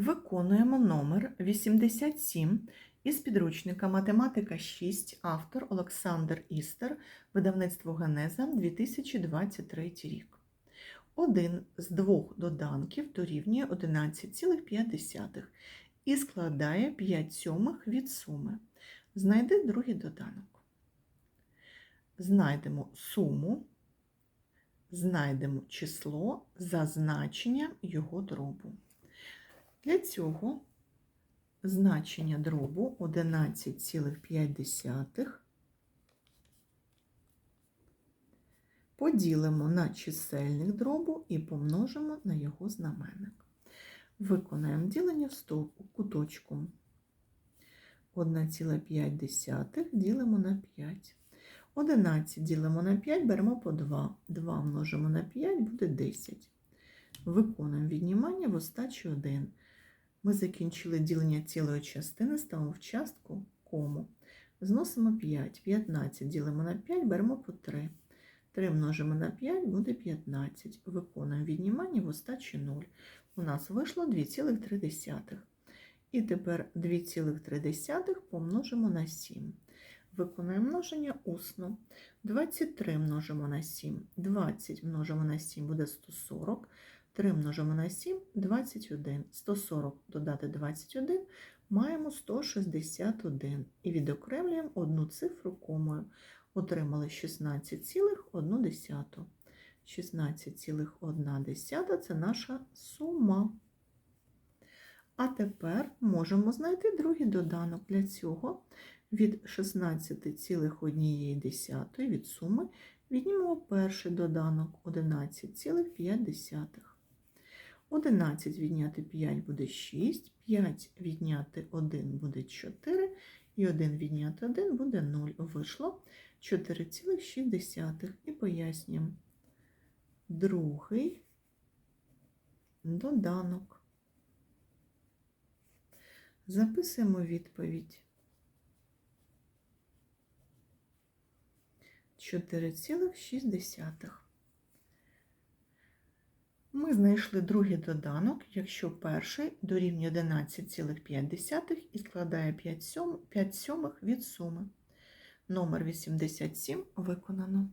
Виконуємо номер 87 із підручника Математика 6, автор Олександр Істер, видавництво Генеза 2023 рік. Один з двох доданків дорівнює 11,5 і складає 5 сьомих від суми. Знайди другий доданок. Знайдемо суму, знайдемо число за значенням його дробу. Для цього значення дробу 11,5 поділимо на чисельник дробу і помножимо на його знаменник. Виконаємо ділення в стовпу куточку. 1,5 ділимо на 5. 11 ділимо на 5, беремо по 2. 2 множимо на 5 буде 10. Виконуємо віднімання в остачі 1. Ми закінчили ділення цілої частини, ставимо в частку кому. Зносимо 5. 15 ділимо на 5, беремо по 3. 3 множимо на 5 буде 15. Виконуємо віднімання в остачі 0. У нас вийшло 2,3. І тепер 2,3 помножимо на 7. Виконуємо множення усно. 23 множимо на 7. 20 множимо на 7 буде 140. 3 множимо на 7 21. 140 додати 21 маємо 161. І відокремлюємо одну цифру комою. Отримали 16,1. 16,1 це наша сума. А тепер можемо знайти другий доданок. Для цього від 16,1 від суми віднімемо перший доданок 11,5. 11 відняти 5 буде 6, 5 відняти 1 буде 4, і 1 відняти 1 буде 0. Вийшло 4,6. І пояснюємо. Другий доданок. Записуємо відповідь. 4,6. Ми знайшли другий доданок, якщо перший дорівнює 11,5 і складає 5 сьомих від суми. Номер 87 виконано.